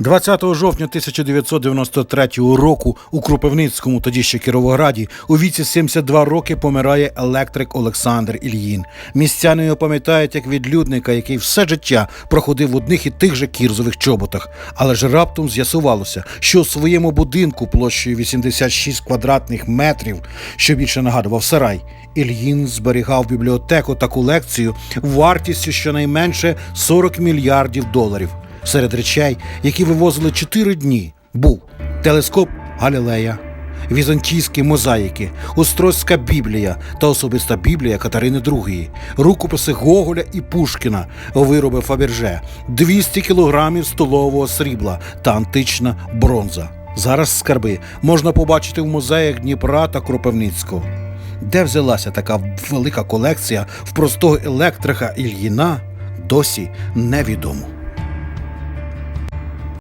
20 жовтня 1993 року у Кропивницькому, тоді ще Кіровограді, у віці 72 роки помирає електрик Олександр Ільїн. Містяни його пам'ятають як відлюдника, який все життя проходив в одних і тих же кірзових чоботах. Але ж раптом з'ясувалося, що у своєму будинку площею 86 квадратних метрів, що більше нагадував сарай, Ільїн зберігав бібліотеку та колекцію вартістю щонайменше 40 мільярдів доларів. Серед речей, які вивозили 4 дні, був телескоп Галілея, візантійські мозаїки, Острозька Біблія та особиста Біблія Катерини II, рукописи Гоголя і Пушкіна, вироби Фаберже, 200 кілограмів столового срібла та антична бронза. Зараз скарби можна побачити в музеях Дніпра та Кропивницького. Де взялася така велика колекція в простого електрика Ільїна, досі невідомо.